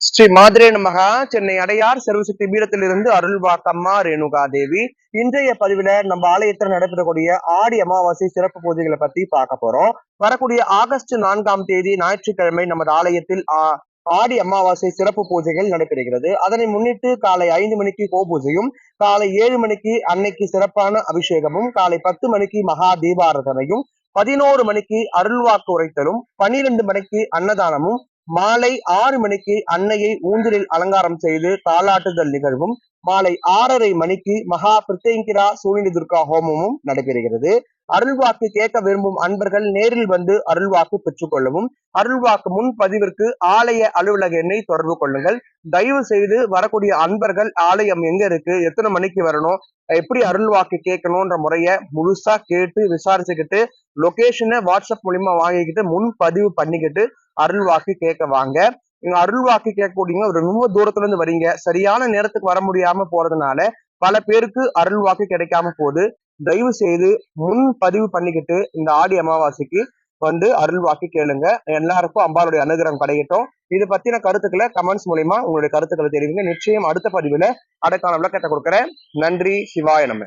ஸ்ரீ மாதிரே நமகா சென்னை அடையார் சர்வசக்தி பீடத்திலிருந்து அருள்வாக்கம்மா ரேணுகா தேவி இன்றைய பதிவுல நம்ம ஆலயத்தில் நடைபெறக்கூடிய ஆடி அமாவாசை சிறப்பு பூஜைகளை பத்தி பார்க்க போறோம். வரக்கூடிய ஆகஸ்ட் நான்காம் தேதி ஞாயிற்றுக்கிழமை நமது ஆலயத்தில் ஆடி அமாவாசை சிறப்பு பூஜைகள் நடைபெறுகிறது. அதனை முன்னிட்டு காலை ஐந்து மணிக்கு கோபூஜையும் காலை ஏழு மணிக்கு அன்னைக்கு சிறப்பான அபிஷேகமும் காலை பத்து மணிக்கு மகா தீபாரதனையும் பதினோரு மணிக்கு அருள்வாக்கு உரைத்தலும் பனிரெண்டு மணிக்கு அன்னதானமும் மாலை ஆறு மணிக்கு அன்னையை ஊஞ்சலில் அலங்காரம் செய்து தாளாட்டுதல் நிகழ்வும் மாலை ஆறரை மணிக்கு மகா பிரத்யங்கிரா சூழினி துர்கா ஹோமமும் நடைபெறுகிறது. அருள்வாக்கு கேட்க விரும்பும் அன்பர்கள் நேரில் வந்து அருள்வாக்கு பெற்றுக்கொள்ளவும் அருள்வாக்கு முன் பதிவிற்கு ஆலய அலுவலக எண்ணை தொடர்பு கொள்ளுங்கள். தயவு செய்து வரக்கூடிய அன்பர்கள் ஆலயம் எங்க இருக்கு எத்தனை மணிக்கு வரணும் எப்படி அருள்வாக்கு கேட்கணும்ன்ற முறைய முழுசா கேட்டு விசாரிச்சுக்கிட்டு லொகேஷனை வாட்ஸ்அப் மூலியமா வாங்கிக்கிட்டு முன் பதிவு பண்ணிக்கிட்டு அருள் வாக்கு கேட்க வாங்க. நீங்க அருள்வாக்கு கேட்கக்கூடியவங்க ஒரு ரொம்ப தூரத்துல இருந்து வரீங்க. சரியான நேரத்துக்கு வர முடியாம போறதுனால பல பேருக்கு அருள் வாக்கு கிடைக்காம போகுது. தயவு செய்து முன் பதிவு பண்ணிக்கிட்டு இந்த ஆடி அமாவாசைக்கு வந்து அருள்வாக்கு கேளுங்க. எல்லாருக்கும் அம்பாளுடைய அனுகிரகம் கிடைக்கட்டும். இது பத்தின கருத்துக்களை கமெண்ட்ஸ் மூலயமா உங்களுடைய கருத்துக்களை தெரிவிங்க. நிச்சயம் அடுத்த பதிவுல அடக்கான விளக்கத்தை கொடுக்குறேன். நன்றி. சிவாய நம்ம